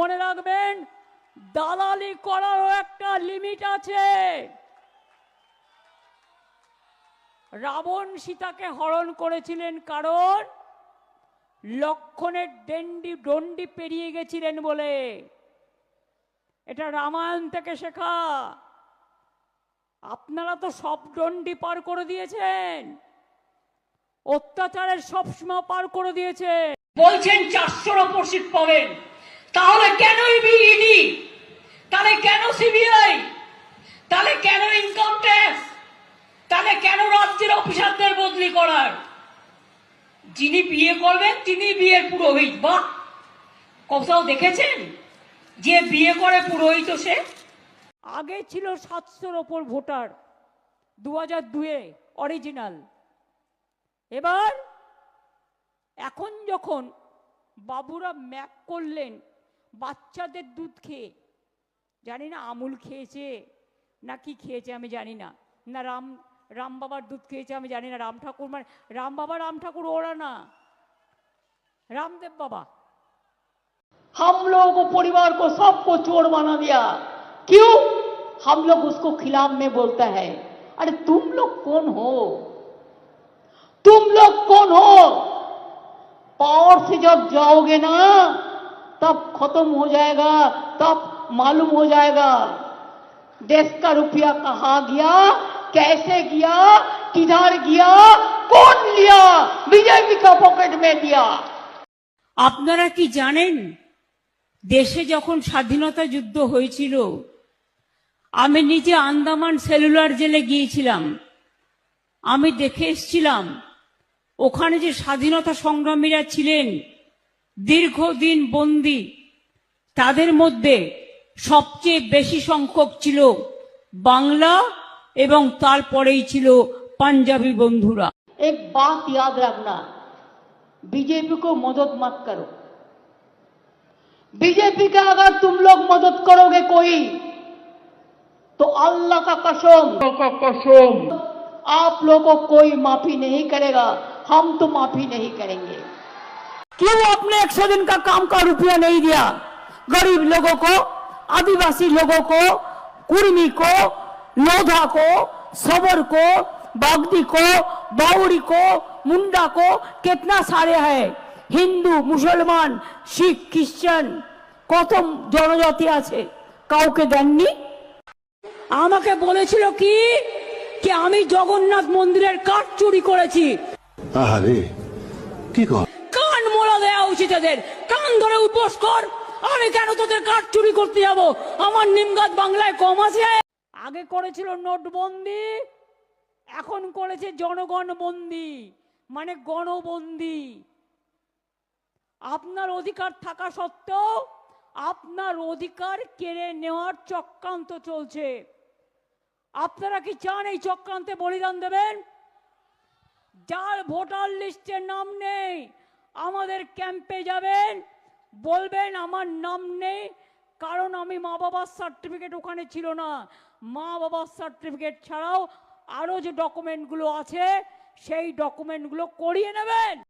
মনে রাখবেন, দালালি করারও একটা লিমিট আছে। রাবণ সীতাকে হরণ করেছিলেন কারণ লক্ষণের ডেন্ডি ডন্ডি পেরিয়ে গেছিলেন বলে। এটা রামায়ণ থেকে শেখা। আপনারা তো সব ডন্ডি পার করে দিয়েছেন, অত্যাচারের সব সীমা পার করে দিয়েছেন। বলছেন চারশোর ওপর সিট পাবেন। তাহলে কেন ইডি তাহলে কেন সিবিআই তাহলে কেন ইনকাম ট্যাক্স তাহলে কেন রাজ্যের অফিসারদের বদলি করার? যিনি বিয়ে করবেন, তিনি বিয়ের পুরোহিত, বা কোথাও দেখেছেন যে বিয়ে করে পুরোহিত সে? আগে ছিল সাতশোর ওপর ভোটার দু হাজার দুয়ে অরিজিনাল। এবার, এখন যখন বাবুরা ম্যাক করলেন বাচ্চাদের দুধ খেয়ে জানি না আমুল খেয়েছে না কি খেয়েছে আমি জানি না না রাম রাম বাবার দুধ খেয়েছে আমি জানি না রাম ঠাকুর মানে রাম বাবা রাম ঠাকুর ওরা না रामदेव बाबा हम लोगों को परिवार को सबको चोर बना दिया क्यों हम लोग उसको खिलाफ में बोलता है अरे तुम लोग कौन हो तुम लोग कौन हो पावर से जब जाओगे ना तब खत्म हो जाएगा तब मालूम हो जाएगा देश का रुपया कहाँ गया कैसे गया किधर गया कौन लिया बीजेपी का पॉकेट में दिया আপনারা কি জানেন দেশে যখন স্বাধীনতা যুদ্ধ হয়েছিল আমি নিজে আন্দামান সেলুলার জেলে গিয়েছিলাম আমি দেখে এসছিলাম ওখানে যে স্বাধীনতা সংগ্রামীরা ছিলেন দীর্ঘদিন বন্দি তাদের মধ্যে সবচেয়ে বেশি সংখ্যক ছিল বাংলা এবং তারপরেই ছিল পাঞ্জাবি বন্ধুরা एक बात याद रखना बीजेपी को मदद मत करो बीजेपी का अगर तुम लोग मदद करोगे कोई तो अल्लाह का कसम का कसम आप लोगों को कोई माफी नहीं करेगा हम तो माफी नहीं करेंगे क्यों आपने एक सौ दिन का काम का रुपया नहीं दिया गरीब लोगों को आदिवासी लोगों को कुर्मी को लोधा को सबर को बागदी को बाउरी को मुंडा को कितना सारे है হিন্দু মুসলমান শিখ খ্রিস্টান কত জনজাতি আছে কাউকে দেননি আমাকে বলেছিল কি কি আমি জগন্নাথ মন্দিরের কাঠ চুরি করেছি আহারে কি কর কান মোড়া এদের কান ধরে উপোস কর। আমি কেন তোদের কাঠ চুরি করতে যাব? আমার নিমগাত বাংলায় কম আছে। আগে করেছিল নোটবন্দি, এখন করেছে জনগণ বন্দি মানে গণবন্দি। আপনার অধিকার থাকা সত্ত্বেও আপনার অধিকার কেড়ে নেওয়ার চক্রান্ত চলছে। আপনারা কি চান এই চক্রান্তে বলিদান দেবেন? যার ভোটার লিস্টে নাম নেই আমাদের ক্যাম্পে যাবেন, বলবেন আমার নাম নেই, কারণ আমি মা বাবার সার্টিফিকেট ওখানে ছিল না। মা বাবার সার্টিফিকেট ছাড়াও আরও যে ডকুমেন্টগুলো আছে, সেই ডকুমেন্টগুলো করিয়ে নেবেন।